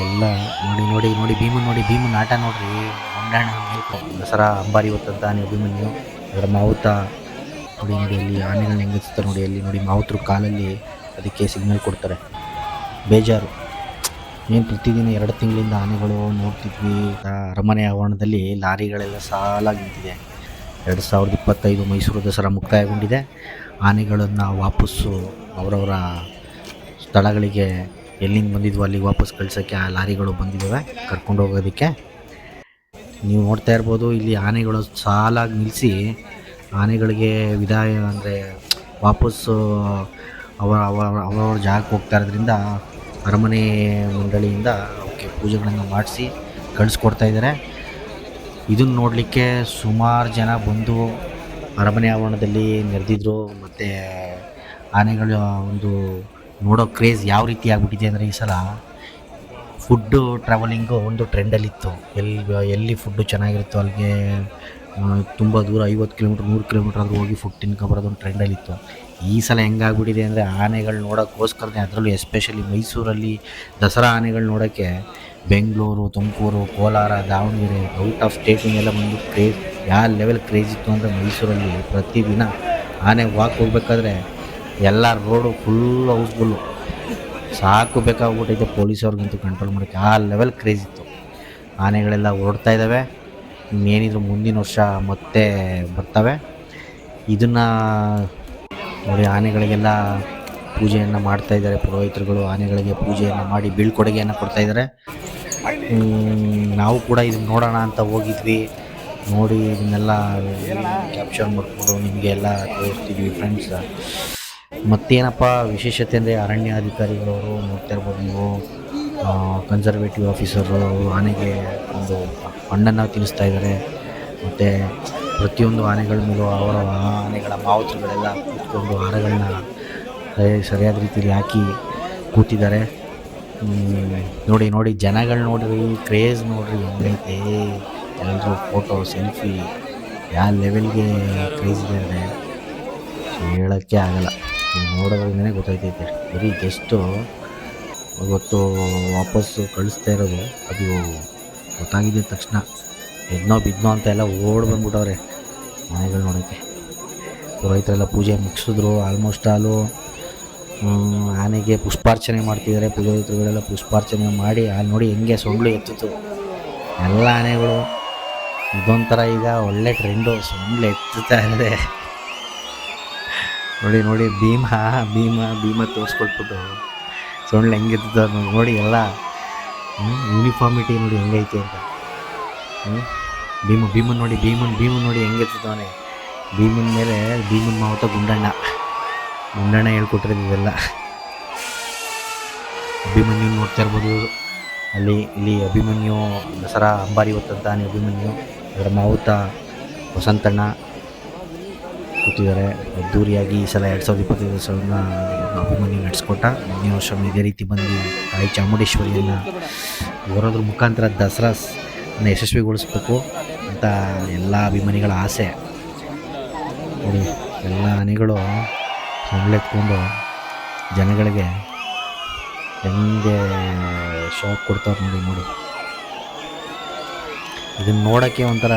ಎಲ್ಲ ನೋಡಿ ನೋಡಿ ನೋಡಿ, ಭೀಮನ್ ನೋಡಿ, ಭೀಮನ್ ಆಟ ನೋಡ್ರಿ. ಮಂಡಾಣ ದಸರಾ ಅಂಬಾರಿ ಹೊತ್ತಂತ ಆನೆ ಅಭಿಮನ್ಯು ಅದರ ಮಾವುತ ನೋಡಿ ನೋಡಿ, ಅಲ್ಲಿ ಆನೆಗಳನ್ನ ಹೆಂಗಿಸ್ತಾರೆ ನೋಡಿ, ಅಲ್ಲಿ ನೋಡಿ, ಮಾವುತರು ಕಾಲಲ್ಲಿ ಅದಕ್ಕೆ ಸಿಗ್ನಲ್ ಕೊಡ್ತಾರೆ. ಬೇಜಾರು. ಏನು ಪ್ರತಿದಿನ ಎರಡು ತಿಂಗಳಿಂದ ಆನೆಗಳು ನೋಡ್ತಿದ್ವಿ. ಅರಮನೆ ಆವರಣದಲ್ಲಿ ಲಾರಿಗಳೆಲ್ಲ ಸಾಲಾಗಿ ನಿಂತಿದೆ. ಎರಡು ಸಾವಿರದ ಇಪ್ಪತ್ತೈದು ಮೈಸೂರು ದಸರಾ ಮುಕ್ತಾಯಗೊಂಡಿದೆ. ಆನೆಗಳನ್ನು ವಾಪಸ್ಸು ಅವರವರ ಸ್ಥಳಗಳಿಗೆ ಎಲ್ಲಿಂದ ಬಂದಿದ್ವು ಅಲ್ಲಿಗೆ ವಾಪಸ್ ಕಳ್ಸೋಕ್ಕೆ ಆ ಲಾರಿಗಳು ಬಂದಿದ್ದಾವೆ, ಕರ್ಕೊಂಡು ಹೋಗೋದಕ್ಕೆ. ನೀವು ನೋಡ್ತಾ ಇರ್ಬೋದು, ಇಲ್ಲಿ ಆನೆಗಳು ಸಾಲಾಗಿ ನಿಲ್ಲಿಸಿ ಆನೆಗಳಿಗೆ ವಿದಾಯ ಅಂದರೆ ವಾಪಸ್ಸು ಅವರ ಅವರ, ಅವರವ್ರ ಜಾಗಕ್ಕೆ ಹೋಗ್ತಾ ಇರೋದ್ರಿಂದ ಅರಮನೆ ಮಂಡಳಿಯಿಂದ ಅವಕ್ಕೆ ಪೂಜೆಗಳನ್ನು ಮಾಡಿಸಿ ಕಳಿಸ್ಕೊಡ್ತಾ ಇದ್ದಾರೆ. ಇದನ್ನು ನೋಡಲಿಕ್ಕೆ ಸುಮಾರು ಜನ ಬಂದು ಅರಮನೆ ಆವರಣದಲ್ಲಿ ನೆರೆದಿದ್ರು, ಮತ್ತು ಆನೆಗಳ ಒಂದು ನೋಡೋ ಕ್ರೇಜ್ ಯಾವ ರೀತಿ ಆಗಿಬಿಟ್ಟಿದೆ ಅಂದರೆ ಈ ಸಲ ಫುಡ್ಡು ಟ್ರಾವೆಲಿಂಗು ಒಂದು ಟ್ರೆಂಡಲ್ಲಿತ್ತು. ಎಲ್ಲಿ ಎಲ್ಲಿ ಫುಡ್ಡು ಚೆನ್ನಾಗಿರುತ್ತೋ ಅಲ್ಲಿಗೆ ತುಂಬ ದೂರ ಐವತ್ತು ಕಿಲೋಮೀಟ್ರ್, ನೂರು ಕಿಲೋಮೀಟ್ರ್ ಆದರೂ ಹೋಗಿ ಫುಡ್ ತಿನ್ಕೊಬರೋದು ಒಂದು ಟ್ರೆಂಡಲ್ಲಿತ್ತು. ಈ ಸಲ ಹೆಂಗಾಗ್ಬಿಟ್ಟಿದೆ ಅಂದರೆ ಆನೆಗಳು ನೋಡೋಕ್ಕೋಸ್ಕರನೇ ಅದರಲ್ಲೂ ಎಸ್ಪೆಷಲಿ ಮೈಸೂರಲ್ಲಿ ದಸರಾ ಆನೆಗಳು ನೋಡೋಕ್ಕೆ ಬೆಂಗಳೂರು, ತುಮಕೂರು, ಕೋಲಾರ, ದಾವಣಗೆರೆ ಔಟ್ ಆಫ್ ಸ್ಟೇಟಿಂದೆಲ್ಲ ಬಂದು ಕ್ರೇಜ್, ಯಾವ ಲೆವೆಲ್ ಕ್ರೇಜ್ ಇತ್ತು ಅಂದರೆ ಮೈಸೂರಲ್ಲಿ ಪ್ರತಿದಿನ ಆನೆ ವಾಕ್ ಹೋಗ್ಬೇಕಾದ್ರೆ ಎಲ್ಲ ರೋಡು ಫುಲ್ ಹೌಸ್ಫುಲ್ಲು ಸಾಕು ಬೇಕಾಗ್ಬಿಟ್ಟೈತೆ ಪೊಲೀಸವ್ರಿಗಂತೂ ಕಂಟ್ರೋಲ್ ಮಾಡೋಕ್ಕೆ. ಆ ಲೆವೆಲ್ ಕ್ರೇಜ್ ಇತ್ತು. ಆನೆಗಳೆಲ್ಲ ಓಡ್ತಾ ಇದ್ದಾವೆ ಇನ್ನೇನಿದ್ರು ಮುಂದಿನ ವರ್ಷ ಮತ್ತೆ ಬರ್ತವೆ. ಇದನ್ನು ನೋಡಿ, ಆನೆಗಳಿಗೆಲ್ಲ ಪೂಜೆಯನ್ನು ಮಾಡ್ತಾ ಇದ್ದಾರೆ ಪುರೋಹಿತರುಗಳು ಆನೆಗಳಿಗೆ ಪೂಜೆಯನ್ನು ಮಾಡಿ ಬೀಳ್ಕೊಡುಗೆಯನ್ನು ಕೊಡ್ತಾ ಇದ್ದಾರೆ ನಾವು ಕೂಡ ಇದನ್ನ ನೋಡೋಣ ಅಂತ ಹೋಗಿದ್ವಿ. ನೋಡಿ, ಇದನ್ನೆಲ್ಲ ಕ್ಯಾಪ್ಚರ್ ಮಾಡಿಕೊಂಡು ನಿಮಗೆ ಎಲ್ಲ ತೋರಿಸ್ತಿದ್ವಿ ಫ್ರೆಂಡ್ಸ್ ಮತ್ತೇನಪ್ಪ ವಿಶೇಷತೆ ಅಂದರೆ ಅರಣ್ಯಾಧಿಕಾರಿಗಳವರು ನೋಡ್ತಾ ಇರ್ಬೋದು ನೀವು ಕನ್ಸರ್ವೇಟಿವ್ ಆಫೀಸರು ಆನೆಗೆ ಒಂದು ಹಣ್ಣನ್ನು ತಿನ್ನಿಸ್ತಾ ಇದ್ದಾರೆ ಮತ್ತು ಪ್ರತಿಯೊಂದು ಆನೆಗಳ ಮೇಲೂ ಅವರ ಆನೆಗಳ ಮಾವುತರುಗಳೆಲ್ಲ ಕೂತ್ಕೊಂಡು ಹಾರಗಳನ್ನ ಸರಿ- ಸರಿಯಾದ ರೀತಿಯಲ್ಲಿ ಹಾಕಿ ಕೂತಿದ್ದಾರೆ. ನೋಡಿ ನೋಡಿ, ಜನಗಳು ನೋಡ್ರಿ ಕ್ರೇಜ್ ನೋಡ್ರಿ, ಹೆಂಗೈತೆ? ಎಲ್ಲರೂ ಫೋಟೋ ಸೆಲ್ಫಿ ಯಾವ ಲೆವೆಲ್ಗೆ ಕ್ರೇಜ್ ಇದೆ ಹೇಳೋಕ್ಕೆ ಆಗಲ್ಲ. ನೀವು ನೋಡೋದ್ರಿಂದನೇ ಗೊತ್ತಾಯ್ತೈತೆ. ಬರೀ ಜಸ್ಟು ಇವತ್ತು ವಾಪಸ್ಸು ಕಳಿಸ್ತಾ ಇರೋದು, ಅದು ಗೊತ್ತಾಗಿದ್ದ ತಕ್ಷಣ. ಎದ್ನೋ ಬಿದ್ನೋ ಅಂತ ಎಲ್ಲ ಓಡ್ ಬಂದ್ಬಿಟ್ಟವ್ರೆ. ಮನೆಗಳು ನೋಡೋಕ್ಕೆ ರೈತರೆಲ್ಲ ಪೂಜೆ ಮುಗಿಸಿದ್ರು ಆಲ್ಮೋಸ್ಟ್ ಆಲು ಆನೆಗೆ ಪುಷ್ಪಾರ್ಚನೆ ಮಾಡ್ತಿದ್ದಾರೆ. ಪುರೋಹಿತರುಗಳೆಲ್ಲ ಪುಷ್ಪಾರ್ಚನೆ ಮಾಡಿ, ಅಲ್ಲಿ ನೋಡಿ ಹೆಂಗೆ ಸೊಂಡ್ಲು ಎತ್ತಿತ್ತು. ಎಲ್ಲ ಆನೆಗಳು ಇದೊಂಥರ ಈಗ ಒಳ್ಳೆ ಟ್ರೆಂಡು ಸೊಂಡ್ಲು ಎತ್ತುತ್ತಾ ಇದೆ ನೋಡಿ ನೋಡಿ, ಭೀಮ ಭೀಮ ಭೀಮ ತೋರಿಸ್ಕೊಟ್ಬಿಟ್ಟು ಸೊಳ್ಳೆ ಹೆಂಗಿರ್ತದೆ ನೋಡಿ ಎಲ್ಲ. ಯೂನಿಫಾರ್ಮಿಟಿ ನೋಡಿ ಹೆಂಗೈತೆ ಅಂತ? ಭೀಮ ಭೀಮನ್ ನೋಡಿ ಭೀಮನ್ ಭೀಮನ್ ನೋಡಿ ಹೆಂಗಿರ್ತದವನೆ ಭೀಮನ್ ಮೇಲೆ ಭೀಮನ್ ಮಾವತ ಗುಂಡಣ್ಣ. ಗುಂಡಣ್ಣ ಹೇಳ್ಕೊಟ್ಟಿರೋದು ಇದೆಲ್ಲ ಅಭಿಮನ್ಯು ನೋಡ್ತಾ ಇರ್ಬೋದು. ಅಲ್ಲಿ, ಇಲ್ಲಿ ಅಭಿಮನ್ಯು ದಸರಾ ಅಂಬಾರಿ ಹೊತ್ತಂತಾನೆ ಅಭಿಮನ್ಯು, ಅದರ ಮಾವುತ ವಸಂತಣ್ಣ. ಕೂತಿದ್ದಾರೆ. ಅದ್ದೂರಿಯಾಗಿ ಈ ಸಲ ಎರಡು ಸಾವಿರದ ಇಪ್ಪತ್ತೈದು ವರ್ಷವನ್ನು ಅಭಿಮನ್ಯು ನಡೆಸ್ಕೊಟ್ಟ. ಮುಂದಿನ ವರ್ಷ ಇದೇ ರೀತಿ ಬಂದು ತಾಯಿ ಚಾಮುಂಡೇಶ್ವರಿಯನ್ನು ಓರೋದ್ರ ಮುಖಾಂತರ ದಸರಾ ಯಶಸ್ವಿಗೊಳಿಸ್ಬೇಕು ಅಂತ ಎಲ್ಲ ಅಭಿಮಾನಿಗಳ ಆಸೆ. ನೋಡಿ, ಎಲ್ಲ ಆನೆಗಳು ಸೊಳ್ಳೆತ್ಕೊಂಡು ಜನಗಳಿಗೆ ಹೆಂಗೆ ಶಾಕ್ ಕೊಡ್ತಾರೆ ನೋಡಿ ನೋಡಿ. ಇದನ್ನು ನೋಡೋಕ್ಕೆ ಒಂಥರ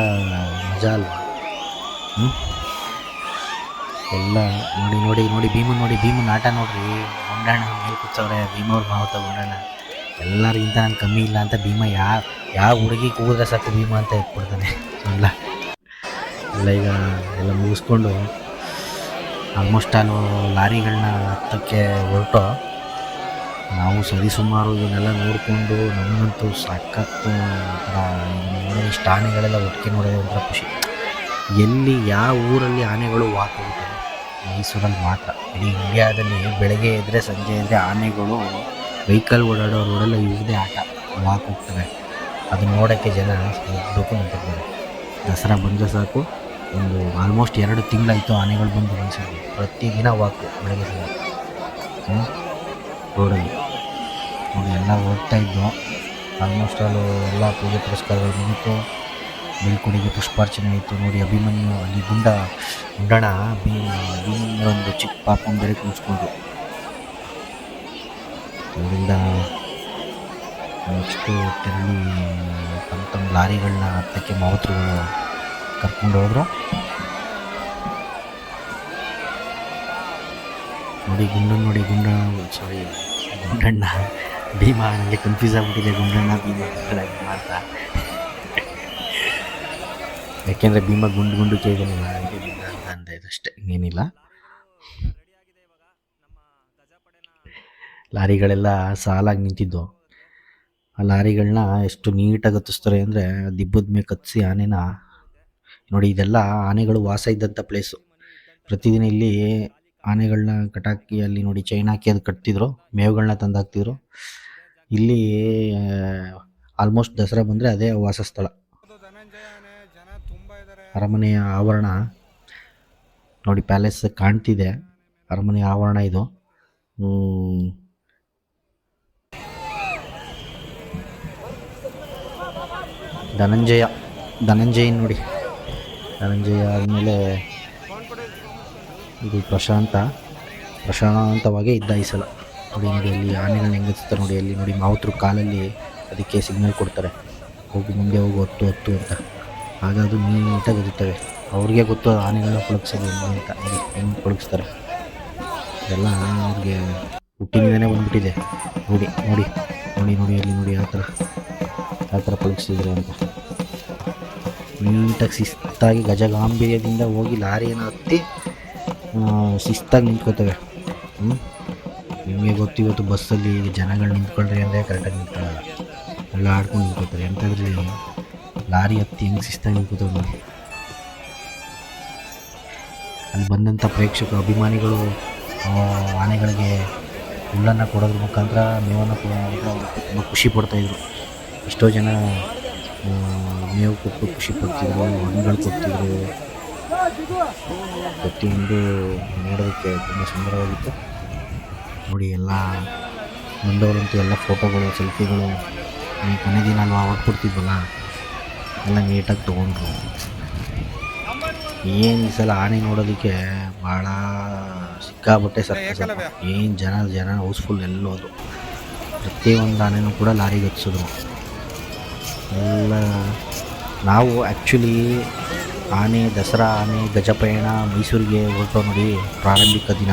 ಮಜಾ ಅಲ್ವಾ? ಹ್ಞೂ ಎಲ್ಲ ನೋಡಿ ನೋಡಿ ನೋಡಿ, ಭೀಮನ್ ನೋಡಿ, ಭೀಮನ್ ಆಟ ನೋಡ್ರಿ. ಗುಂಡಣ್ಣ ಮೇಲೆ ಕೂತವ್ರೆ ಭೀಮವ್ರ ಮಾವತ ಗುಂಡಣ್ಣ ಎಲ್ಲರಿಗಿಂತ ನಾನು ಕಮ್ಮಿ ಇಲ್ಲ ಅಂತ ಭೀಮ ಯಾವ ಯಾವ ಹುಡುಗಿ ಕೂಗಿದ್ರೆ ಸಾಕು ಭೀಮ ಅಂತ ಇಟ್ಬಿಡ್ತಾನೆ ಎಲ್ಲ ಎಲ್ಲ ಈಗ ಎಲ್ಲ ಮುಗಿಸ್ಕೊಂಡು ಆಲ್ಮೋಸ್ಟ್ ನಾನು ಲಾರಿಗಳನ್ನ ಹತ್ತಕ್ಕೆ ಹೊರಟು. ನಾವು ಸರಿಸುಮಾರು ಇದನ್ನೆಲ್ಲ ನೋಡಿಕೊಂಡು ನನಗಂತೂ ಸಖತ್ತು ಒಂಥರ ಇಷ್ಟು ಆನೆಗಳೆಲ್ಲ ಒಟ್ಟಿಗೆ ನೋಡೋದು ಒಂಥರ ಖುಷಿ. ಎಲ್ಲಿ, ಯಾವ ಊರಲ್ಲಿ ಆನೆಗಳು ವಾಕ್ ಹೋಗುತ್ತವೆ ಮೈಸೂರಲ್ಲಿ ಮಾತ್ರ. ಇಡೀ ಇಂಡಿಯಾದಲ್ಲಿ ಬೆಳಗ್ಗೆ ಎದ್ದರೆ ಸಂಜೆ ಎದ್ದರೆ ಆನೆಗಳು ವೆಹಿಕಲ್ ಓಡಾಡೋ ರೋಡೆಲ್ಲ ಇವ್ರದೇ ಆಟ. ವಾಕ್ ಹೋಗ್ತವೆ. ಅದನ್ನ ನೋಡೋಕ್ಕೆ ಜನ ಹೋಗ್ಬೇಕು ನಿಂತಿರ್ತಾರೆ ದಸರಾ ಬಂದರೆ ಸಾಕು. ಒಂದು ಆಲ್ಮೋಸ್ಟ್ ಎರಡು ತಿಂಗಳಾಯಿತು ಆನೆಗಳು ಬಂದು ಮೈಸೂರಿಗೆ. ಪ್ರತಿದಿನ ವಾಕು ಬೆಳಗ್ಗೆ ಸಂಜೆ. ರೋಡಲ್ಲಿ ನೋಡಿ, ಎಲ್ಲ ಹೋಗ್ತಾಯಿದ್ದು ಆಲ್ಮೋಸ್ಟ್ ಅಲ್ಲಿ ಎಲ್ಲ ಪೂಜೆ ಪುರಸ್ಕಾರಗಳು ಮುಗೀತು. ಬೀಳ್ಕೊಡಿಗೆ ಪುಷ್ಪಾರ್ಚನೆ ಆಯಿತು. ನೋಡಿ, ಅಭಿಮನ್ಯು ಅಲ್ಲಿ ಗುಂಡ, ಗುಂಡಣ ಭೀಮನ ಒಂದು ಚಿಕ್ಕ ಪಾಪ ಬೇರೆ ಕೂರಿಸ್ಕೊಂಡು ಅದರಿಂದ ನೆಕ್ಸ್ಟು ತೆರಳಿ ತಮ್ಮ ತಮ್ಮ ಲಾರಿಗಳನ್ನ ಹತ್ತಕ್ಕೆ ಮಾವತರುಗಳು ಕರ್ಕೊಂಡು ಹೋದರು. ನೋಡಿ ಗುಂಡ ನೋಡಿ ಗುಂಡ ಸಾರಿ ಗುಂಡಣ್ಣ. ಭೀಮಾ ನನಗೆ ಕನ್ಫ್ಯೂಸ್ ಆಗಿಬಿಟ್ಟಿದೆ. ಗುಂಡಣ್ಣ, ಭೀಮಾ ಮಾಡ್ತಾ ಯಾಕೆಂದರೆ ಭೀಮ ಗುಂಡು ಗುಂಡು ಭೀಮ ಅಂತ ಅಂದೆ ಇದಷ್ಟೇ ಇನ್ನೇನಿಲ್ಲ ಲಾರಿಗಳೆಲ್ಲ ಸಾಲಾಗಿ ನಿಂತಿದ್ದು ಆ ಲಾರಿಗಳನ್ನ ಎಷ್ಟು ನೀಟಾಗಿ ಹತ್ತಿಸ್ತಾರೆ ಅಂದರೆ ದಿಬ್ಬದ ಮೇಲೆ ಕತ್ತಿಸಿ ಆನೆನ. ನೋಡಿ, ಇದೆಲ್ಲ ಆನೆಗಳು ವಾಸ ಇದ್ದಂಥ ಪ್ಲೇಸು ಪ್ರತಿದಿನ ಇಲ್ಲಿ ಆನೆಗಳನ್ನ ಕಟಾಕಿ ಅಲ್ಲಿ ನೋಡಿ ಚೈನ್ ಹಾಕಿ ಅದು ಕಟ್ತಿದ್ರು ಮೇವುಗಳನ್ನ ತಂದಾಕ್ತಿದ್ರು. ಇಲ್ಲಿ ಆಲ್ಮೋಸ್ಟ್ ದಸರಾ ಬಂದರೆ ಅದೇ ವಾಸಸ್ಥಳ. ಅರಮನೆಯ ಆವರಣ ನೋಡಿ ಪ್ಯಾಲೇಸ್ ಕಾಣ್ತಿದೆ. ಅರಮನೆಯ ಆವರಣ ಇದು. ಧನಂಜಯ. ಧನಂಜಯ ನೋಡಿ. ಧನಂಜಯ ಆದಮೇಲೆ ಇದು ಪ್ರಶಾಂತ. ಪ್ರಶಾಂತವಾಗೇ ಇದ್ದ ಈ ಸಲ. ನೋಡಿ ನೋಡಿ, ಅಲ್ಲಿ ಆನೆಗಳನ್ನ ಹೆಂಗಿಸ್ತಾರೆ ನೋಡಿ, ಅಲ್ಲಿ ನೋಡಿ ಮಾವುತರು ಕಾಲಲ್ಲಿ ಅದಕ್ಕೆ ಸಿಗ್ನಲ್ ಕೊಡ್ತಾರೆ. ಹೋಗಿ, ಮುಂದೆ ಹೋಗಿ, ಹೊತ್ತು ಹೊತ್ತು ಅಂತ. ಆಗ ಅದು ನೀಟಾಗಿ ಇರುತ್ತವೆ ಅವ್ರಿಗೆ ಗೊತ್ತು ಆನೆಗಳನ್ನ ಪಳಗ್ಸೋದು ಅಂತ ಹೆಂಗೆ ಪಳಗಿಸ್ತಾರೆ ಇದೆಲ್ಲ ಅವ್ರಿಗೆ ಹುಟ್ಟಿನಿಂದನೇ ಬಂದ್ಬಿಟ್ಟಿದೆ. ನೋಡಿ ನೋಡಿ ನೋಡಿ ನೋಡಿ ಅಲ್ಲಿ ನೋಡಿ ಆ ಥರ ಯಾವ ಥರ ಪಳಗಿಸಿದ್ರೆ ಅಂತ. ನೀಟಾಗಿ ಶಿಸ್ತಾಗಿ ಗಜಗಾಂಬೀರ್ಯದಿಂದ ಹೋಗಿ ಲಾರಿಯನ್ನು ಹತ್ತಿ ಆ, ಶಿಸ್ತಾಗಿ ನಿಂತ್ಕೋತವೆ. ಹ್ಞೂ ನಿಮಗೆ ಗೊತ್ತು ಇವತ್ತು ಬಸ್ಸಲ್ಲಿ ಜನಗಳು ನಿಂತ್ಕೊಳ್ರಿ ಅಂದರೆ ಕರೆಕ್ಟಾಗಿ ನಿಂತ್ಕೊಳ್ಳಲ್ಲ. ಎಲ್ಲ ಆಡ್ಕೊಂಡು ನಿಂತ್ಕೋತಾರೆ ಎಂಥದ್ರಲ್ಲಿ ಲಾರಿ ಹತ್ತಿ ಹೆಂಗೆ ಶಿಸ್ತಾಗಿ ಕೂತವ್ರು ಅಲ್ಲಿ ಬಂದಂಥ ಪ್ರೇಕ್ಷಕ ಅಭಿಮಾನಿಗಳು ಆನೆಗಳಿಗೆ ಹುಲ್ಲನ್ನು ಕೊಡೋದ್ರ ಮುಖಾಂತರ ಮೇವನ್ನು ಕೊಡೋದ್ರ ತುಂಬ ಖುಷಿ ಪಡ್ತಾಯಿದ್ರು ಎಷ್ಟೋ ಜನ ಮೇವು ಕೊಟ್ಟು ಖುಷಿ ಪಡ್ತಿದ್ರು, ಹಣ್ಣುಗಳು ಕೊಡ್ತಿದ್ರು. ಪ್ರತಿಯೊಂದು ನೋಡೋದಕ್ಕೆ ತುಂಬ ಸುಂದರವಾಗಿತ್ತು. ನೋಡಿ, ಎಲ್ಲ ಬಂದವರಂತೂ ಎಲ್ಲ ಫೋಟೋಗಳು, ಸೆಲ್ಫಿಗಳು ಕೊನೆ ದಿನ ನಾವು ಕೊಡ್ತಿದ್ವಲ್ಲ ಎಲ್ಲ ನೀಟಾಗಿ ತೊಗೊಂಡ್ರು. ಏನು ಈ ಸಲ ಆನೆ ನೋಡೋದಕ್ಕೆ ಭಾಳ ಸಿಕ್ಕಾಬಟ್ಟೆ ಸರ್ಕಸ್ ಏನು ಜನ ಜನ ಹೌಸ್ಫುಲ್ ಎಲ್ಲೋದು ಪ್ರತಿಯೊಂದು ಆನೆನೂ ಕೂಡ ಲಾರಿಗೆ ಹಚ್ಚಿದ್ರು ಎಲ್ಲ ನಾವು ಆ್ಯಕ್ಚುಲಿ ಆನೆ ದಸರಾ ಆನೆ ಗಜಪಯಣ ಮೈಸೂರಿಗೆ ಹೊರಟೋ ನೋಡಿ ಪ್ರಾರಂಭಿಕ ದಿನ.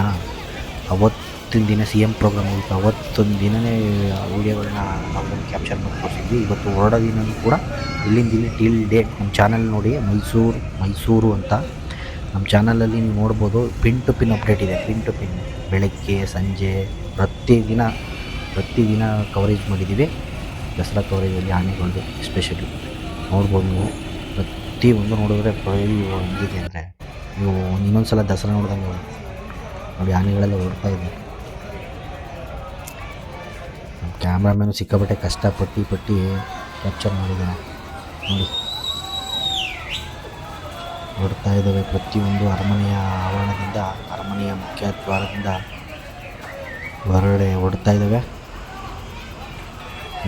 ಅವತ್ತಿನ ದಿನ ಸಿ ಎಂ ಪ್ರೋಗ್ರಾಮ್ ಹೋಗಿತ್ತು ಅವತ್ತೊಂದು ದಿನವೇ ವೀಡಿಯೋಗಳನ್ನ ನಾವು ಕ್ಯಾಪ್ಚರ್ ಮಾಡಿ ತೋರಿಸಿದ್ವಿ ಇವತ್ತು ಹೊರಡೋ ದಿನವೂ ಕೂಡ ಇಲ್ಲಿಂದ ಇಲ್ಲಿ ಟಿಲ್ ಡೇಟ್ ನಮ್ಮ ಚಾನಲ್ ನೋಡಿ, ಮೈಸೂರು ಮೈಸೂರು ಅಂತ ನಮ್ಮ ಚಾನಲಲ್ಲಿ ನೀವು ನೋಡ್ಬೋದು ಪಿನ್ ಟು ಪಿನ್ ಅಪ್ಡೇಟ್ ಇದೆ. ಪಿನ್ ಟು ಪಿನ್ ಬೆಳಗ್ಗೆ, ಸಂಜೆ ಪ್ರತಿದಿನ ಪ್ರತಿದಿನ ಕವರೇಜ್ ಮಾಡಿದ್ದೀವಿ. ದಸರಾ ಕವರೇಜಲ್ಲಿ ಆನೆಗಳದ್ದು ಎಸ್ಪೆಷಲಿ ನೋಡ್ಬೋದು ನೀವು. ಪ್ರತಿಯೊಂದು ನೋಡಿದ್ರೆ ಹೆಂಗಿದೆ ಅಂದರೆ ನೀವು ಇನ್ನೊಂದು ಸಲ ದಸರಾ ನೋಡಿದಂಗೆ ನೋಡಿ. ಆನೆಗಳೆಲ್ಲ ಓಡ್ತಾ ಕ್ಯಾಮ್ರಾಮ್ಯಾನು ಸಿಕ್ಕಾಪಟ್ಟೆ ಕಷ್ಟಪಟ್ಟು ಪಟ್ಟಿ ಕ್ಯಾಪ್ಚರ್ ಮಾಡಿದ್ದಾನೆ ನೋಡಿ. ನೋಡ್ತಾ ಇದ್ದಾವೆ, ಪ್ರತಿಯೊಂದು ಅರಮನೆಯ ಆವರಣದಿಂದ, ಅರಮನೆಯ ಮುಖ್ಯ ದ್ವಾರದಿಂದ ಹೊರಗಡೆ ಹೊಡ್ತಾ ಇದ್ದಾವೆ.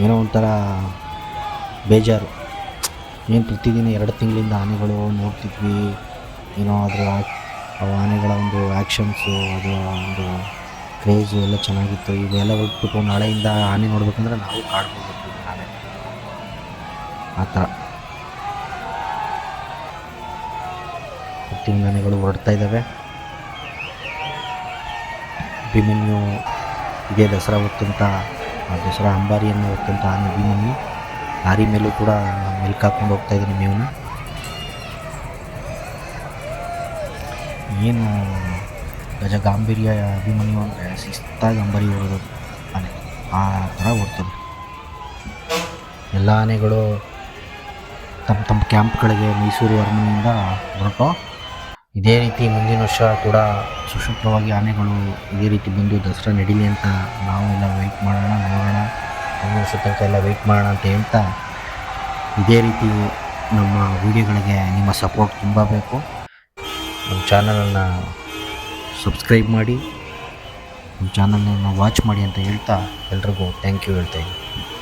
ಏನೋ ಒಂಥರ ಬೇಜಾರು. ಏನು ಪ್ರತಿದಿನ ಎರಡು ತಿಂಗಳಿಂದ ಆನೆಗಳು ನೋಡ್ತಿದ್ವಿ. ಏನೋ ಅದರ ಆನೆಗಳ ಒಂದು ಆ್ಯಕ್ಷನ್ಸು ಅದರ ಒಂದು ಕ್ರೇಜು ಎಲ್ಲ ಚೆನ್ನಾಗಿತ್ತು. ಇವೆಲ್ಲ ಹೋಗ್ಬಿಟ್ಟು ನಾಳೆಯಿಂದ ಆನೆ ನೋಡ್ಬೇಕಂದ್ರೆ ನಾವು ಕಾಡ್ಬೋದು ನಾಳೆ ಆ ಥರ. ಪ್ರತಿಯೊಂದು ಆನೆಗಳು ಹೊರಡ್ತಾ ಇದ್ದಾವೆ. ಭೀಮನ್ಯು ಇದೆ ದಸರಾ ಹೊತ್ತಂತ ದಸರಾ ಅಂಬಾರಿಯನ್ನು ಹೊತ್ತಂತ ಆನೆ ಭೀಮನ್ಯು ಲಾರಿ ಮೇಲೂ ಕೂಡ ಮೆಲ್ಕ್ ಹಾಕ್ಕೊಂಡು ಹೋಗ್ತಾ ಇದ್ದೀನಿ ಮೇವನ್ನ ಏನು ಗಜ ಗಾಂಭೀರ್ಯ ಅಭಿಮನ್ಯು ಅಂದರೆ ಶಿಸ್ತಾಗಿ ಅಂಬರಿ ಹೊರೋದು ಆನೆ. ಆ ಥರ ಓಡ್ತದೆ. ಎಲ್ಲ ಆನೆಗಳು ತಮ್ಮ ತಮ್ಮ ಕ್ಯಾಂಪ್ಗಳಿಗೆ ಮೈಸೂರು, ಅರಮನೆಯಿಂದ ಹೊರಟು. ಇದೇ ರೀತಿ ಮುಂದಿನ ವರ್ಷ ಕೂಡ ಸುಶುಭ್ರವಾಗಿ ಆನೆಗಳು ಇದೇ ರೀತಿ ಬಂದು ದಸರಾ ನಡೀಲಿ ಅಂತ ನಾವು ಎಲ್ಲ ವೆಯ್ಟ್ ಮಾಡೋಣ, ನೋಡೋಣ ಮುಂದಿನ ವರ್ಷ ತನಕ ಎಲ್ಲ ವೆಯ್ಟ್ ಮಾಡೋಣ ಅಂತ ಹೇಳ್ತಾ ಇದೇ ರೀತಿ ನಮ್ಮ ವಿಡಿಯೋಗಳಿಗೆ ನಿಮ್ಮ ಸಪೋರ್ಟ್ ತುಂಬ ಬೇಕು. ನಮ್ಮ ಚಾನಲನ್ನು ಸಬ್ಸ್ಕ್ರೈಬ್ ಮಾಡಿ ನಮ್ಮ ಚಾನಲ್ನ ವಾಚ್ ಮಾಡಿ ಅಂತ ಹೇಳ್ತಾ ಎಲ್ರಿಗೂ ಥ್ಯಾಂಕ್ ಯು ಹೇಳ್ತಾ ಇದ್ದೀನಿ.